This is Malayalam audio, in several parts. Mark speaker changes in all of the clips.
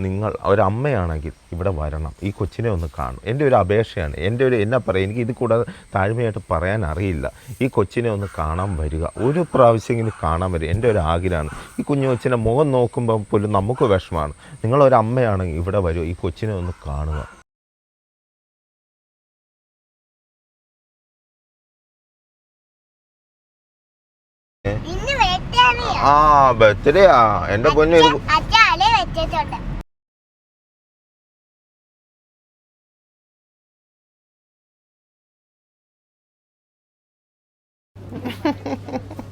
Speaker 1: നിങ്ങൾ ഒരമ്മയാണെങ്കിൽ ഇവിടെ വരണം. ഈ കൊച്ചിനെ ഒന്ന് കാണും. എന്റെ ഒരു അപേക്ഷയാണ്. എന്റെ ഒരു എന്നാ പറയുക എനിക്ക് ഇത് കൂടാതെ താഴ്മയായിട്ട് പറയാൻ അറിയില്ല. ഈ കൊച്ചിനെ ഒന്ന് കാണാൻ വരിക. ഒരു പ്രാവശ്യമെങ്കിലും കാണാൻ വരിക. എന്റെ ഒരു ആഗ്രഹമാണ്. ഈ കുഞ്ഞു കൊച്ചിനെ മുഖം നോക്കുമ്പോൾ പോലും നമുക്ക് വിഷമമാണ്. നിങ്ങളൊരമ്മയാണെങ്കിൽ ഇവിടെ വരിക ഈ കൊച്ചിനെ ഒന്ന് കാണുക. ആ ബർത്ത്ഡേ ആ എന്റെ പൊന്നു ഇത്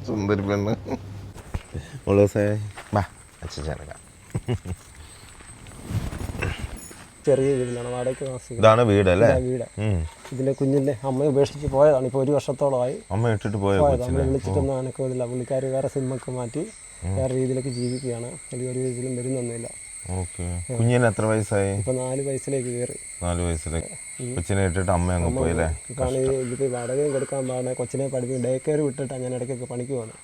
Speaker 1: സുന്ദരി പെണ്ണ്. മുളസേ വാ അച്ഛനക്കാം
Speaker 2: ചെറിയ വീടിലാണ് വാടകയ്ക്ക് താമസിക്കുന്നത്
Speaker 1: ഇതാണ് വീട് അല്ലേ?
Speaker 2: ഇതാ വീട്.
Speaker 1: ഇതിന്റെ
Speaker 2: കുഞ്ഞിന്റെ അമ്മയെ അമ്മ ഉപേക്ഷിച്ച് പോയതാണ് ഇപ്പൊ ഒരു വർഷത്തോളമായി.
Speaker 1: അമ്മ ഇട്ടിട്ട് പോയ
Speaker 2: പോയത് നമ്മൾ വിളിച്ചിട്ടൊന്നും അനക്കമില്ല പുള്ളിക്കാർ വേറെ സിനിമക്ക് മാറ്റി വേറെ രീതിയിലൊക്കെ ജീവിക്കുകയാണ്. വലിയൊരു രീതിയിലും വരുന്നൊന്നുമില്ല.
Speaker 1: ഓക്കെ. കുഞ്ഞിന് എത്ര വയസ്സായി?
Speaker 2: ഇപ്പോൾ നാല് വയസ്സിലേക്ക് കയറി.
Speaker 1: നാല് വയസ്സിലേക്ക്. കൊച്ചിനെ ഇട്ടിട്ട് അമ്മ അങ്ങ് പോയി അല്ലേ
Speaker 2: ഇതിപ്പോൾ വാടകയും കൊടുക്കാൻ പാടില്ല. കൊച്ചിനെ പഠിപ്പിക്കും. ഡേ കെയർ വിട്ടിട്ട് ഞാൻ ഇടയ്ക്കൊക്കെ പണിക്ക് പോകുന്നത്.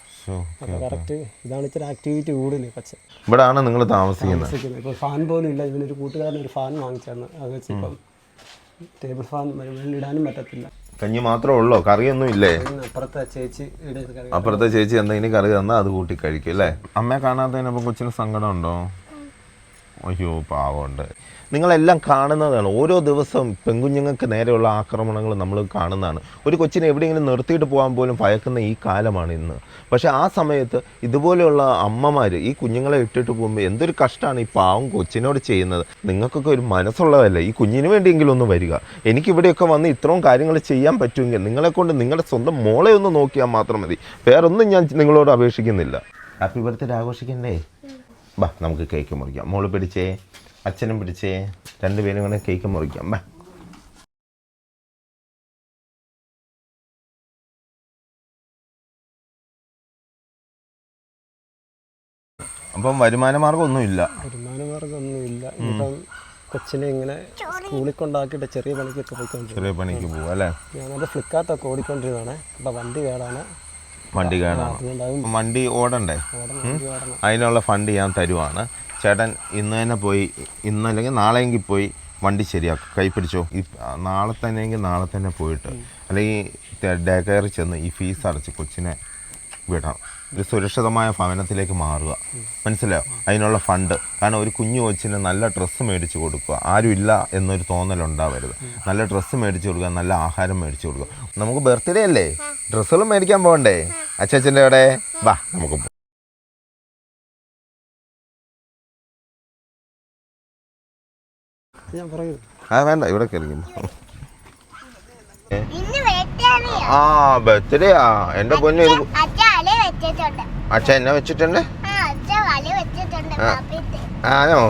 Speaker 2: അപ്പോൾ കറക്റ്റ് ഇതാണ് ഇച്ചിരി ആക്ടിവിറ്റി കൂടുതൽ കൊച്ചൻ
Speaker 1: ആണ് നിങ്ങൾ താമസിക്കുന്നത്.
Speaker 2: ഇപ്പോൾ ഫാൻ പോലും ഇല്ല. ഇവനൊരു കൂട്ടുകാരൻ ഒരു ഫാൻ വാങ്ങിച്ചാണ് അത് വെച്ച് ഇപ്പം ടേബിൾ ഫാൻ വെള്ളിടാനും പറ്റത്തില്ല.
Speaker 1: കഞ്ഞി മാത്രമേ ഉള്ളോ? കറിയൊന്നും ഇല്ലേ?
Speaker 2: അപ്പുറത്തെ ചേച്ചി ഇവിടെ
Speaker 1: അപ്പുറത്തെ ചേച്ചി എന്തെങ്കിലും കറി തന്നാൽ അത് കൂട്ടി കഴിക്കും അല്ലേ? അമ്മയെ കാണാത്തതിനപ്പം കൊച്ചിന് സങ്കടം ഉണ്ടോ? അയ്യോ പാവമുണ്ട്. നിങ്ങളെല്ലാം കാണുന്നതാണ്. ഓരോ ദിവസവും പെൺകുഞ്ഞുങ്ങൾക്ക് നേരെയുള്ള ആക്രമണങ്ങൾ നമ്മൾ കാണുന്നതാണ്. ഒരു കൊച്ചിനെ എവിടെയെങ്കിലും നിർത്തിയിട്ട് പോകാൻ പോലും ഭയക്കുന്ന ഈ കാലമാണ് ഇന്ന്. പക്ഷേ ആ സമയത്ത് ഇതുപോലെയുള്ള അമ്മമാർ ഈ കുഞ്ഞുങ്ങളെ ഇട്ടിട്ട് പോകുമ്പോൾ എന്തൊരു കഷ്ടമാണ് ഈ പാവം കൊച്ചിനോട് ചെയ്യുന്നത്. നിങ്ങൾക്കൊക്കെ ഒരു മനസ്സുള്ളതല്ലേ? ഈ കുഞ്ഞിന് വേണ്ടിയെങ്കിലും ഒന്ന് വരിക. എനിക്കിവിടെയൊക്കെ വന്ന് ഇത്രയും കാര്യങ്ങൾ ചെയ്യാൻ പറ്റുമെങ്കിൽ നിങ്ങളെക്കൊണ്ട് നിങ്ങളുടെ സ്വന്തം മോളെ ഒന്ന് നോക്കിയാൽ മാത്രം മതി. വേറൊന്നും ഞാൻ നിങ്ങളോട് അപേക്ഷിക്കുന്നില്ല. Happy birthday ആഘോഷിക്കണ്ടേ? ബാ നമുക്ക് കേക്ക് മുറിക്കാം. മോൾ പിടിച്ചേ അച്ഛനും പിടിച്ചേ രണ്ടുപേരും കൂടെ കേക്ക് മുറിക്കാം. ബാ. അപ്പം വരുമാന മാർഗം ഒന്നുമില്ല
Speaker 2: വരുമാന മാർഗമൊന്നുമില്ല. ഇപ്പം കൊച്ചിനെ ഇങ്ങനെ സ്കൂളിൽ കൊണ്ടാക്കിയിട്ട് ചെറിയ പണിക്കൊക്കെ പോയിക്കൊണ്ടിരുന്നു
Speaker 1: ചെറിയ പണിക്ക് പോകും അല്ലേ?
Speaker 2: ഞാനത് ഫ്ലിപ്കാർട്ടൊക്കെ ഓടിക്കൊണ്ടിരുന്നതാണ്. അപ്പം വണ്ടി കേടാണ്.
Speaker 1: വണ്ടി കാണാം വണ്ടി ഓടണ്ടേ? അതിനുള്ള ഫണ്ട് ഞാൻ തരുവാണ്. ചേട്ടൻ ഇന്ന് തന്നെ പോയി ഇന്നല്ലെങ്കിൽ നാളെയെങ്കിൽ പോയി വണ്ടി ശരിയാക്കും. കൈ പിടിച്ചോ. ഈ നാളെ തന്നെയെങ്കിൽ നാളെ തന്നെ പോയിട്ട് അല്ലെങ്കിൽ ഡേ കയറി ചെന്ന് ഈ ഫീസ് അടച്ച് കൊച്ചിനെ വിടണം. ഒരു സുരക്ഷിതമായ ഭവനത്തിലേക്ക് മാറുക. മനസ്സിലായോ? അതിനുള്ള ഫണ്ട്. കാരണം ഒരു കുഞ്ഞു കൊച്ചിന് നല്ല ഡ്രസ്സ് മേടിച്ച് കൊടുക്കുക. ആരുമില്ല ഇല്ല എന്നൊരു തോന്നലുണ്ടാവരുത്. നല്ല ഡ്രസ്സ് മേടിച്ച് കൊടുക്കുക. നല്ല ആഹാരം മേടിച്ച് കൊടുക്കുക. നമുക്ക് ബർത്ത്ഡേ അല്ലേ? ഡ്രസ്സുകളും മേടിക്കാൻ പോകണ്ടേ? അച്ഛച്ചന്റെ അവിടെ? വാ നമുക്ക് പോ-
Speaker 2: ഞാൻ പറയൂ.
Speaker 1: ആ വേണ്ട ഇവിടെ
Speaker 3: വെട്ടാറിയാ
Speaker 1: ആ ബർത്ത്ഡേ ആ. എന്റെ പൊന്നു ഇത് അച്ഛൻ എന്നെ വെച്ചിട്ടുണ്ട്?
Speaker 3: ആ അച്ഛ വല വെച്ചിട്ടുണ്ട്
Speaker 1: ആ.
Speaker 3: പാപ്പിട്ട്
Speaker 1: ആണോ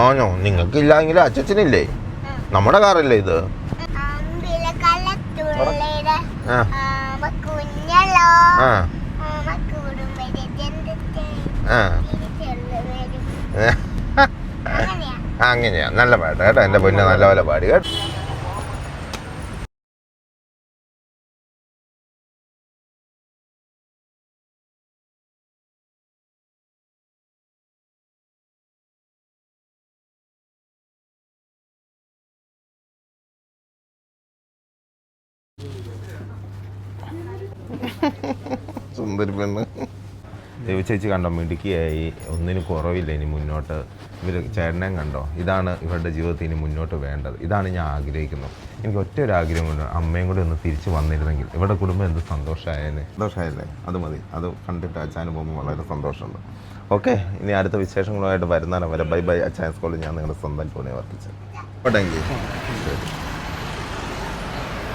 Speaker 1: ആണോ നിങ്ങൾക്കില്ലെങ്കിൽ അച്ഛച്ചനില്ലേ. നമ്മുടെ കാറല്ലേ ഇത്
Speaker 3: അമ്പിളക്കള്ള തുള്ളിയുടെ
Speaker 1: ആ
Speaker 3: കുഞ്ഞല്ലോ
Speaker 1: ആ
Speaker 3: കുടുംബത്തെ
Speaker 1: ആ
Speaker 3: അങ്ങനെയാ.
Speaker 1: നല്ല പാട്ട് കേട്ടോ. എന്റെ പൊന്നെ നല്ല പോലെ പാടി കേട്ടോ. സുന്ദരി പെണ്ണ്. ദേവി ചേച്ചി കണ്ടോ മിടുക്കിയായി. ഒന്നിനും കുറവില്ല ഇനി മുന്നോട്ട്. ഇവർ ചേട്ടനെയും കണ്ടോ? ഇതാണ് ഇവരുടെ ജീവിതത്തിൽ ഇനി മുന്നോട്ട് വേണ്ടത്. ഇതാണ് ഞാൻ ആഗ്രഹിക്കുന്നത്. എനിക്ക് ഒറ്റ ഒരു ആഗ്രഹം കൊണ്ട് അമ്മയും കൂടി ഒന്ന് തിരിച്ചു വന്നിരുന്നെങ്കിൽ. ഇവരുടെ കുടുംബം എന്ത് സന്തോഷമായേനെ? സന്തോഷമായല്ലേ? അത് മതി. അത് കണ്ടിട്ട് അച്ഛനും പോകുമ്പോൾ വളരെ സന്തോഷമുണ്ട്. ഓക്കെ ഇനി അടുത്ത വിശേഷങ്ങളുമായിട്ട് വരുന്നതാണ് വരെ. Bye bye. അച്ഛൻ സ്കൂളിൽ ഞാൻ നിങ്ങളുടെ സ്വന്തം ടൂണി വർത്തിച്ചത് ഓട്ടെങ്കിൽ ശരി.